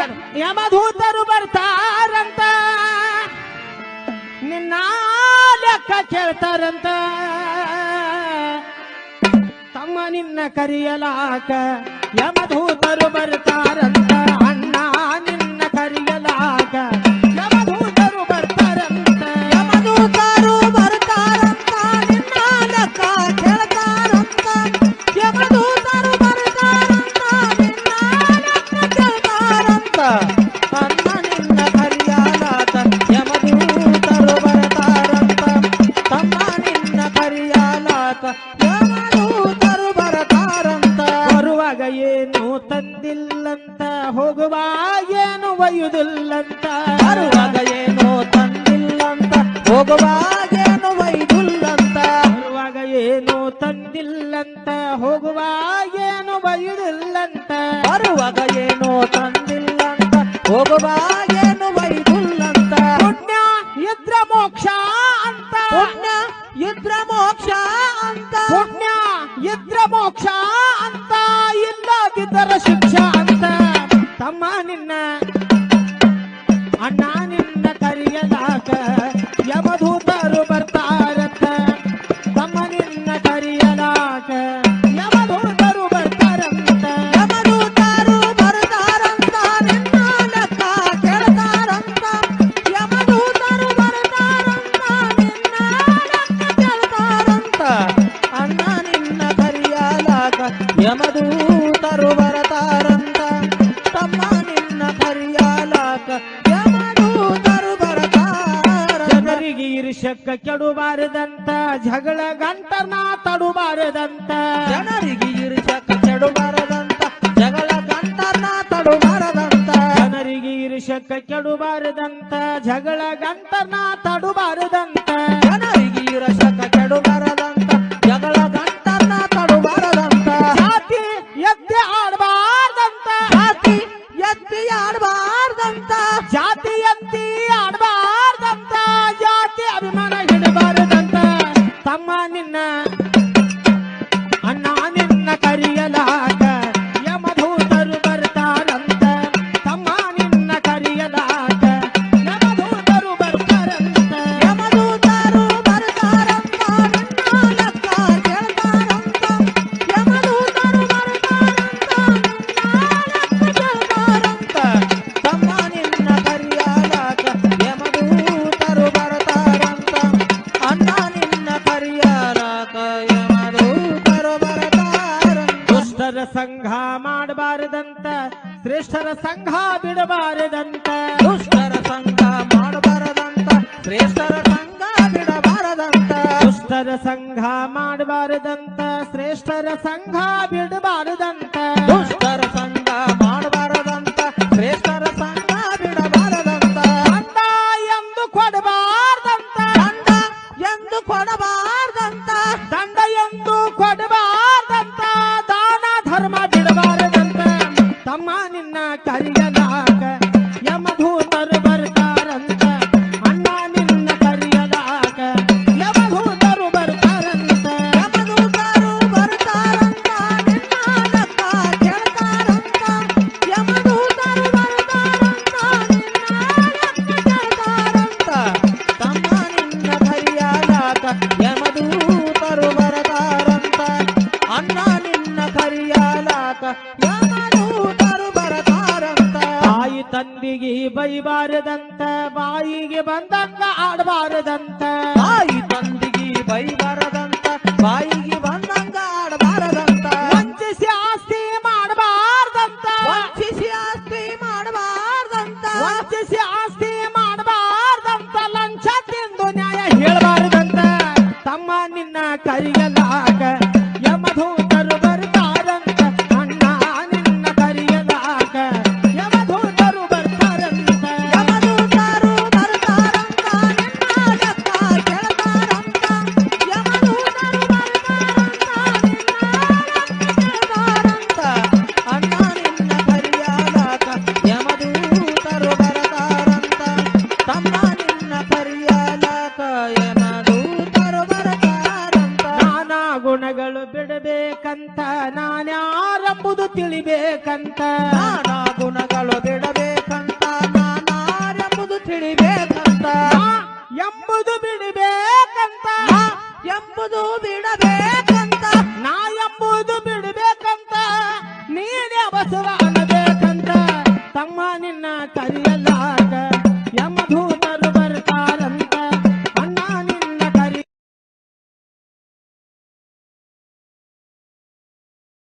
ಯ- ಯಮದೂತರು ಬರ್ತಾರಂತ. ನಿನ್ನ ಲೆಕ್ಕ ಕೇಳ್ತಾರಂತ. ತಮ್ಮ ನಿನ್ನ ಕರಿಯಲಾಕ ಯಮಧೂತರು ಬರ್ತಾರಂತ. ನಿನ್ನ ಕರಿಯಾಲಾತ ಯಮದೂತರು ಬರ್ತಾರಂತ. ಬರುವಾಗ ಏನು ತಂದಿಲ್ಲಂತ ಹೋಗುವ ಏನು ಒಯ್ಯುದಿಲ್ಲಂತ ಬರುವಾಗ ಏನೋ ತಂದಿಲ್ಲಂತ ಹೋಗುವ ಬರುವಾಗ ಏನು ತಂದಿಲ್ಲಂತ, ಹೋಗುವಾಗ ಏನು ಒಯ್ಯುದಿಲ್ಲಂತ ಏನು ವೈದುಲ್ಲಂತ ಪುಣ್ಯ ಇದ್ರ ಮೋಕ್ಷ ಅಂತ. ಪುಣ್ಯ ಇದ್ರ ಮೋಕ್ಷ ಅಂತ? ಪುಣ್ಯ ಇದ್ರ ಮೋಕ್ಷ ಅಂತ ಇಲ್ಲದಿದ್ದರ ಶಿಕ್ಷಾ ಅಂತ. ತಮ್ಮ ನಿನ್ನ ಬರ್ತಾರಂತ ತಮ್ಮ ನಿನ್ನ ಕರಿಯಾಲಾಗ ಯಮದೂತರು ಬರ್ತಾರಂತ ಜನರಿಗೆ ಕೆಡು ಕೆಡುಬಾರದಂತ ಜಗಳ ಗಂಟನ ತಡುಬಾರದಂತ. ಜನರಿಗೆ ಇರಿಸಕ ಕೆಡುಬಾರದಂತ ಜಗಳ ಗಂಟನ ತಡುಬಾರದಂತ. ಜನರಿಗೆ ಕೆಡು ಕೆಡುಬಾರದಂತ ಜಗಳ ಗಂಟನ ತಡುಬಾರದಂತ. ಜನರಿಗೆ ಇರಸಕ ಕೆಡುಬಾರದಂತ. ತಮ್ಮ ನಿನ್ನ ದುಷ್ಟರ ಸಂಘ ಮಾಡಬಾರದಂತ ಶ್ರೇಷ್ಠರ ಸಂಘ ಬಿಡಬಾರದಂತ. ದುಷ್ಟರ ಸಂಘ ಮಾಡಬಾರದಂತ ಶ್ರೇಷ್ಠರ ಸಂಘ ಬಿಡಬಾರದಂತ. ದುಷ್ಟರ ಸಂಘ ಮಾಡಬಾರದಂತ ಶ್ರೇಷ್ಠರ ಸಂಘ ಬಿಡಬಾರದಂತ. ಬೈಬಾರದಂತ ಬಾಯಿಗೆ ಬಂದಂಗ ಆಡಬಾರದಂತ. ಬಾಯಿ ತಂದಿಗೆ ಬೈಬಾರದಂತ ಬಾಯಿಗೆ ಬಂದಂಗ ಆಡಬಾರದಂತ. ವಂಚಿಸಿ ಆಸ್ತಿ ಮಾಡಬಾರ್ದಂತ. ವಂಚಿಸಿ ಆಸ್ತಿ ಮಾಡಬಾರ್ದಂತ. ವಂಚಿಸಿ ಆಸ್ತಿ ಮಾಡಬಾರ್ದಂತ. ಲಂಚ ತಿಂದು ನ್ಯಾಯ ಹೇಳಬಾರದಂತ. ತಮ್ಮ ನಿನ್ನ ಕರಿಯಲಾಗ ನಾನ್ಯಾರಂಬುದು ತಿಳಿಬೇಕಂತ. ನಾನಾ ಗುಣಗಳು ಬಿಡಬೇಕಂತ ನಾನಾರಂಬುದು ತಿಳಿಬೇಕಂತ. ಎಂಬುದು ಬಿಡಬೇಕಂತ ಎಂಬುದು ಬಿಡಬೇಕಂತ. ನಾ ಎಂಬುದು ಬಿಡಬೇಕಂತ, ನೀನೇ ಬಸವ ಅನ್ನಬೇಕಂತ. ತಮ್ಮ ನಿನ್ನ ಕರಿಯಲ್ಲ